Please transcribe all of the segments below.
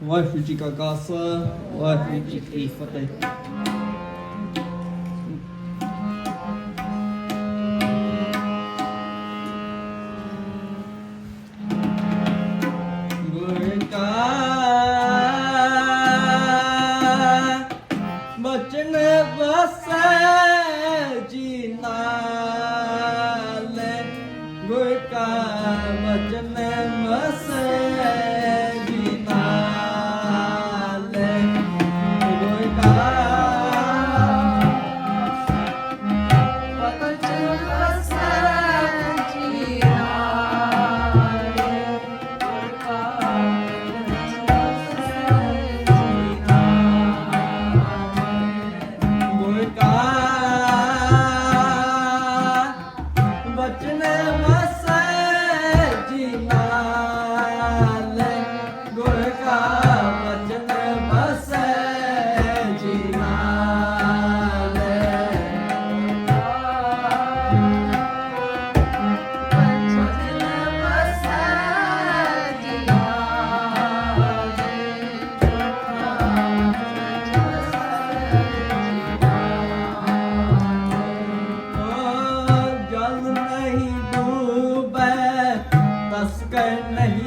ਵਾਹਿਗੁਰੂ ਜੀ ਕਾ ਖਾਲਸਾ ਵਾਹਿਗੁਰੂ ਜੀ ਕੀ ਫਤਿਹ ਗੁਰ ਕਾ ਬਚਨ ਵਸੈ ਜੀ ਨਾਲੇ ਗੁਰ ਕਾ ਬਚਨ ਵਸੈ कन्हैया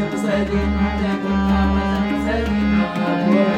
حصد ولا كل حسد